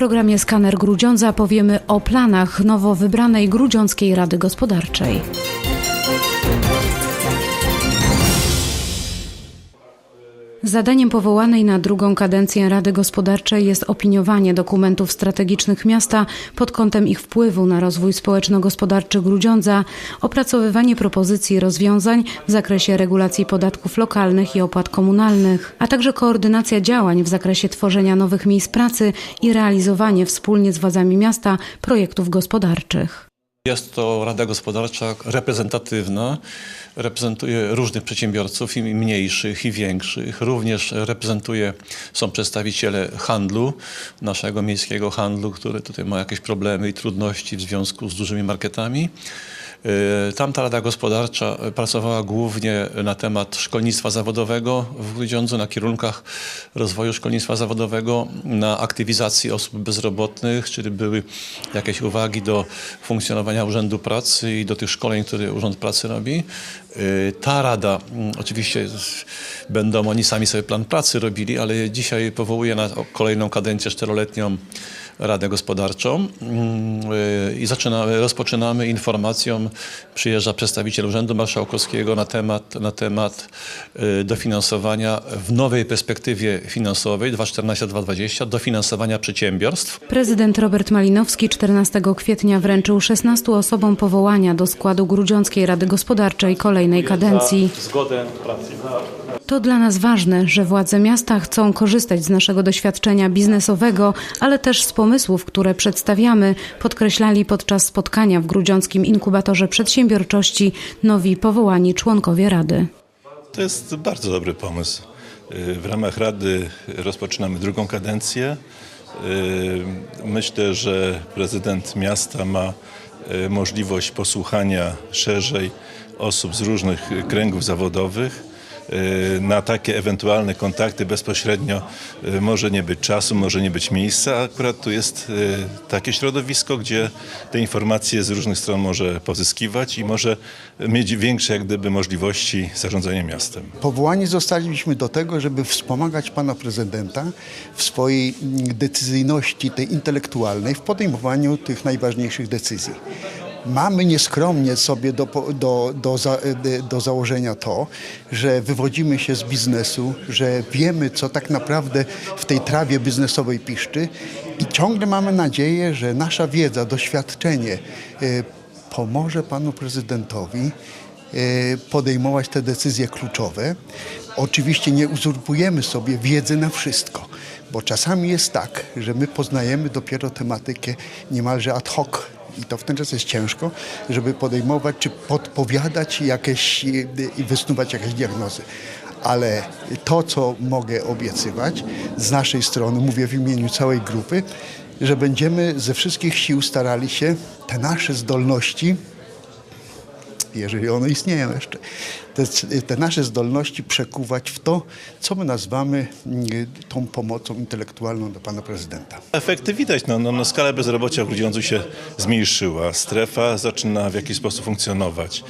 Programie Skaner Grudziądza powiemy o planach nowo wybranej Grudziąckiej Rady Gospodarczej. Zadaniem powołanej na drugą kadencję Rady Gospodarczej jest opiniowanie dokumentów strategicznych miasta pod kątem ich wpływu na rozwój społeczno-gospodarczy Grudziądza, opracowywanie propozycji rozwiązań w zakresie regulacji podatków lokalnych i opłat komunalnych, a także koordynacja działań w zakresie tworzenia nowych miejsc pracy i realizowanie wspólnie z władzami miasta projektów gospodarczych. Jest to Rada Gospodarcza reprezentatywna, reprezentuje różnych przedsiębiorców, i mniejszych, i większych. Również reprezentuje, są przedstawiciele handlu, naszego miejskiego handlu, który tutaj ma jakieś problemy i trudności w związku z dużymi marketami. Yy, Tamta Rada Gospodarcza pracowała głównie na temat szkolnictwa zawodowego w Grudziądzu, na kierunkach rozwoju szkolnictwa zawodowego, na aktywizacji osób bezrobotnych, czyli były jakieś uwagi do funkcjonowania Urzędu Pracy i do tych szkoleń, które Urząd Pracy robi. Yy, Ta Rada, mm, oczywiście będą oni sami sobie plan pracy robili, ale dzisiaj powołuje na kolejną kadencję czteroletnią Radę Gospodarczą Mm, y, i zaczynamy, rozpoczynamy informacją, przyjeżdża przedstawiciel Urzędu Marszałkowskiego na temat, na temat y, dofinansowania w nowej perspektywie finansowej 2014-2020 dofinansowania przedsiębiorstw. Prezydent Robert Malinowski 14 kwietnia wręczył 16 osobom powołania do składu Grudziąckiej Rady Gospodarczej kolejnej kadencji. Zgodę pracy. To dla nas ważne, że władze miasta chcą korzystać z naszego doświadczenia biznesowego, ale też z pomysłów, które przedstawiamy, podkreślali podczas spotkania w Grudziąckim Inkubatorze Przedsiębiorczości nowi powołani członkowie Rady. To jest bardzo dobry pomysł. Y, W ramach Rady rozpoczynamy drugą kadencję. Y, Myślę, że prezydent miasta ma y, możliwość posłuchania szerzej osób z różnych kręgów zawodowych. Y, Na takie ewentualne kontakty bezpośrednio y, może nie być czasu, może nie być miejsca. a Akurat tu jest y, takie środowisko, gdzie te informacje z różnych stron może pozyskiwać i może mieć większe jak gdyby możliwości zarządzania miastem. Powołani zostaliśmy do tego, żeby wspomagać pana prezydenta w swojej mm, decyzyjności tej intelektualnej w podejmowaniu tych najważniejszych decyzji. Mamy nieskromnie sobie do, do, do, za, e, do założenia to, że wywodzimy się z biznesu, że wiemy, co tak naprawdę w tej trawie biznesowej piszczy i ciągle mamy nadzieję, że nasza wiedza, doświadczenie e, pomoże panu prezydentowi e, podejmować te decyzje kluczowe. Oczywiście nie uzurpujemy sobie wiedzy na wszystko, bo czasami jest tak, że my poznajemy dopiero tematykę niemalże ad hoc. I to w ten czas jest ciężko, żeby podejmować czy podpowiadać jakieś i wysnuwać jakieś diagnozy. Ale to, co mogę obiecywać z naszej strony, mówię w imieniu całej grupy, że będziemy ze wszystkich sił starali się te nasze zdolności jeżeli one istnieją jeszcze, te, te nasze zdolności przekuwać w to, co my nazywamy mm, tą pomocą intelektualną do pana prezydenta. Efekty widać. No, no, no, skala bezrobocia w Grudziądzu się zmniejszyła. Strefa zaczyna w jakiś sposób funkcjonować.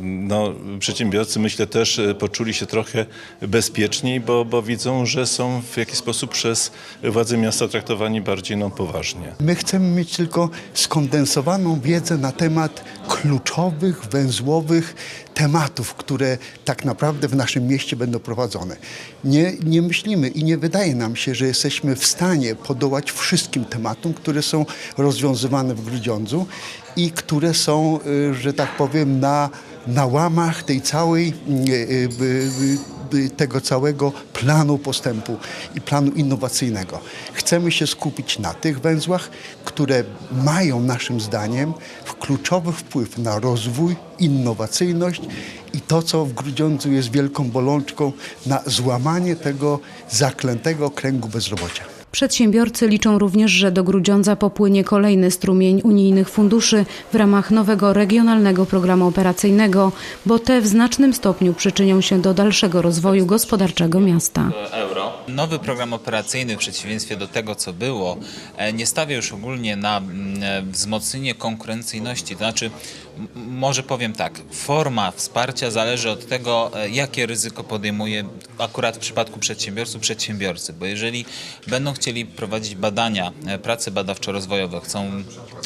No, przedsiębiorcy myślę też y, poczuli się trochę bezpieczniej, bo, bo widzą, że są w jakiś sposób przez władze miasta traktowani bardziej no, poważnie. My chcemy mieć tylko skondensowaną wiedzę na temat kluczowych, węzłowych tematów, które tak naprawdę w naszym mieście będą prowadzone. Nie, nie myślimy i nie wydaje nam się, że jesteśmy w stanie podołać wszystkim tematom, które są rozwiązywane w Grudziądzu i które są, y, że tak powiem, na, na łamach tej całej y, y, y, tego całego planu postępu i planu innowacyjnego. Chcemy się skupić na tych węzłach, które mają naszym zdaniem kluczowy wpływ na rozwój, innowacyjność i to, co w Grudziądzu jest wielką bolączką, na złamanie tego zaklętego kręgu bezrobocia. Przedsiębiorcy liczą również, że do Grudziądza popłynie kolejny strumień unijnych funduszy w ramach nowego regionalnego programu operacyjnego, bo te w znacznym stopniu przyczynią się do dalszego rozwoju gospodarczego miasta. Nowy program operacyjny w przeciwieństwie do tego, co było, e, nie stawia już ogólnie na mm, e, wzmocnienie konkurencyjności. To znaczy Może powiem tak, forma wsparcia zależy od tego, e, jakie ryzyko podejmuje akurat w przypadku przedsiębiorców przedsiębiorcy, bo jeżeli będą chcieli prowadzić badania, e, prace badawczo-rozwojowe, chcą,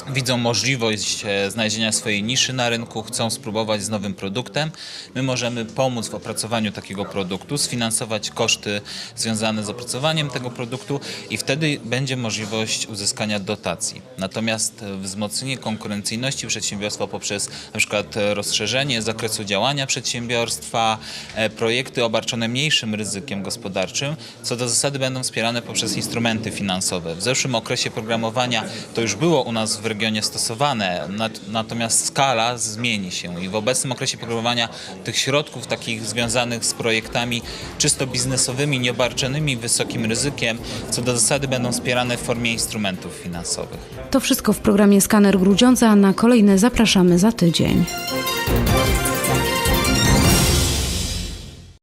widzą możliwość e, znalezienia swojej niszy na rynku, chcą spróbować z nowym produktem, my możemy pomóc w opracowaniu takiego produktu, sfinansować koszty związane z opracowaniem tego produktu i wtedy będzie możliwość uzyskania dotacji. Natomiast wzmocnienie konkurencyjności przedsiębiorstwa poprzez na przykład e, rozszerzenie zakresu działania przedsiębiorstwa, e, projekty obarczone mniejszym ryzykiem gospodarczym, co do zasady będą wspierane poprzez instrumenty finansowe. W zeszłym okresie programowania to już było u nas w regionie stosowane, nat- natomiast skala zmieni się i w obecnym okresie programowania tych środków takich związanych z projektami czysto biznesowymi, nieobarczonymi wysokim ryzykiem, co do zasady będą wspierane w formie instrumentów finansowych. To wszystko w programie Skaner Grudziądza, na kolejne zapraszamy za të gjenjë.